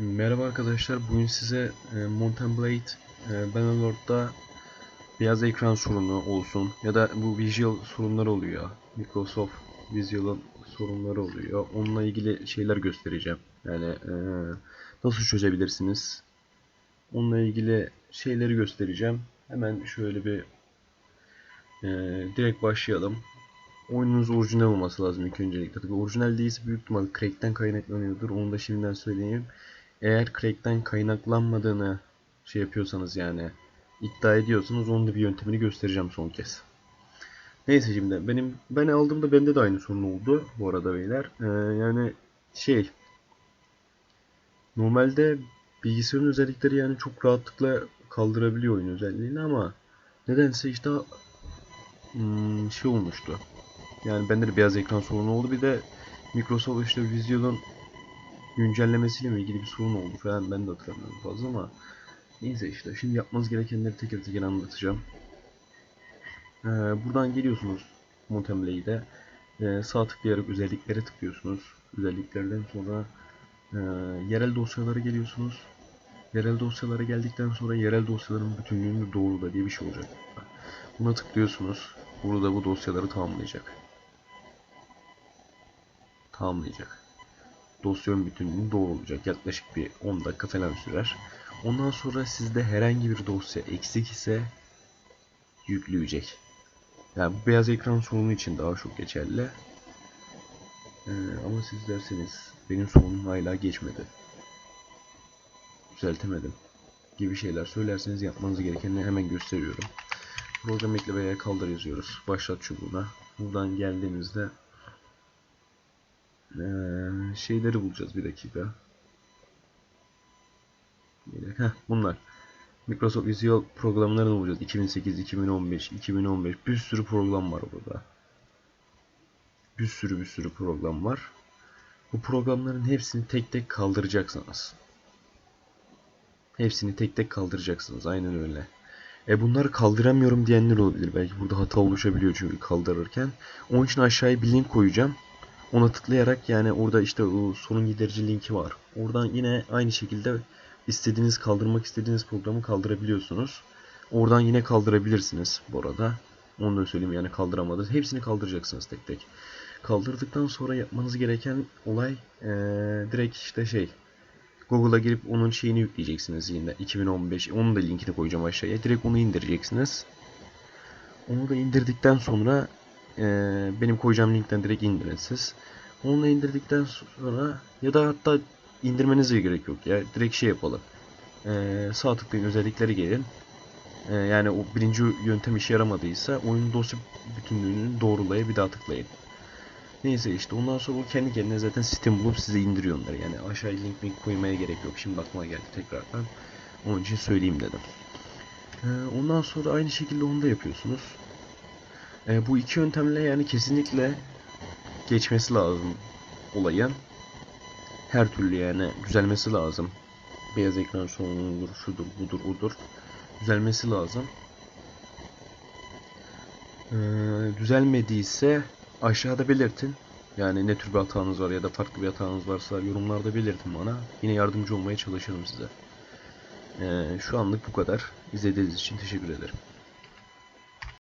Merhaba arkadaşlar, bugün size e, Mountain Blade e, Bannerlord'da beyaz ekran sorunu olsun ya da bu Visual sorunları oluyor. Microsoft Visual'ın sorunları oluyor. Onunla ilgili şeyler göstereceğim. Yani e, nasıl çözebilirsiniz? Onunla ilgili şeyleri göstereceğim. Hemen şöyle bir e, direkt başlayalım. Oyununuz orijinal olması lazım ilk öncelikle. Tabii orijinal değilse büyük ihtimal crack'ten kaynaklanıyordur. Onu da şimdiden söyleyeyim. Eğer crack'ten kaynaklanmadığını şey yapıyorsanız yani iddia ediyorsanız onun da bir yöntemini göstereceğim son kez. Neyse şimdi benim ben aldığımda bende de aynı sorun oldu bu arada beyler. Ee, yani şey normalde bilgisayarın özellikleri yani çok rahatlıkla kaldırabiliyor oyun özelliğini ama nedense işte hmm, şey olmuştu. Yani bende de beyaz ekran sorunu oldu. Bir de Microsoft işte Visual'ın güncellemesiyle ilgili bir sorun oldu falan ben de hatırlamıyorum fazla ama neyse işte şimdi yapmanız gerekenleri teker teker anlatacağım. Ee, buradan geliyorsunuz Mountain Blade'e ee, sağ tıklayarak özelliklere tıklıyorsunuz. Özelliklerden sonra e, yerel dosyalara geliyorsunuz. Yerel dosyalara geldikten sonra yerel dosyaların bütünlüğünü doğrula diye bir şey olacak. Buna tıklıyorsunuz. Burada bu dosyaları tamamlayacak. Tamamlayacak dosyanın bütünlüğünü doğrulacak. Yaklaşık bir 10 dakika falan sürer. Ondan sonra sizde herhangi bir dosya eksik ise yükleyecek. Yani bu beyaz ekran sorunu için daha çok geçerli. Ee, ama siz derseniz benim sorunum hala geçmedi. Düzeltemedim gibi şeyler söylerseniz yapmanız gerekenleri hemen gösteriyorum. Program ekle veya kaldır yazıyoruz. Başlat çubuğuna. Buradan geldiğimizde ee, şeyleri bulacağız bir dakika. Heh, bunlar. Microsoft Visual programlarını bulacağız. 2008, 2015, 2015 bir sürü program var burada. Bir sürü bir sürü program var. Bu programların hepsini tek tek kaldıracaksınız. Hepsini tek tek kaldıracaksınız. Aynen öyle. E bunları kaldıramıyorum diyenler olabilir. Belki burada hata oluşabiliyor çünkü kaldırırken. Onun için aşağıya bir link koyacağım. Ona tıklayarak yani orada işte o sorun giderici linki var. Oradan yine aynı şekilde istediğiniz kaldırmak istediğiniz programı kaldırabiliyorsunuz. Oradan yine kaldırabilirsiniz bu arada. Onu da söyleyeyim yani kaldıramadınız. Hepsini kaldıracaksınız tek tek. Kaldırdıktan sonra yapmanız gereken olay ee, direkt işte şey Google'a girip onun şeyini yükleyeceksiniz yine 2015. Onun da linkini koyacağım aşağıya. Direkt onu indireceksiniz. Onu da indirdikten sonra ee, benim koyacağım linkten direkt indirin siz. Onu indirdikten sonra ya da hatta indirmenize gerek yok ya. Direkt şey yapalım. Ee, sağ tıklayın özellikleri gelin. Ee, yani o birinci yöntem işe yaramadıysa oyun dosya bütünlüğünü doğrulaya bir daha tıklayın. Neyse işte ondan sonra o kendi kendine zaten sistem bulup size indiriyor onları. Yani aşağıya link link koymaya gerek yok. Şimdi aklıma geldi tekrardan. Onun için söyleyeyim dedim. Ondan sonra aynı şekilde onu da yapıyorsunuz. E, bu iki yöntemle yani kesinlikle geçmesi lazım olayın. Her türlü yani düzelmesi lazım. Beyaz ekran sorunudur, şudur, budur, budur. Düzelmesi lazım. Ee, düzelmediyse aşağıda belirtin. Yani ne tür bir hatanız var ya da farklı bir hatanız varsa yorumlarda belirtin bana. Yine yardımcı olmaya çalışırım size. Ee, şu anlık bu kadar. İzlediğiniz için teşekkür ederim.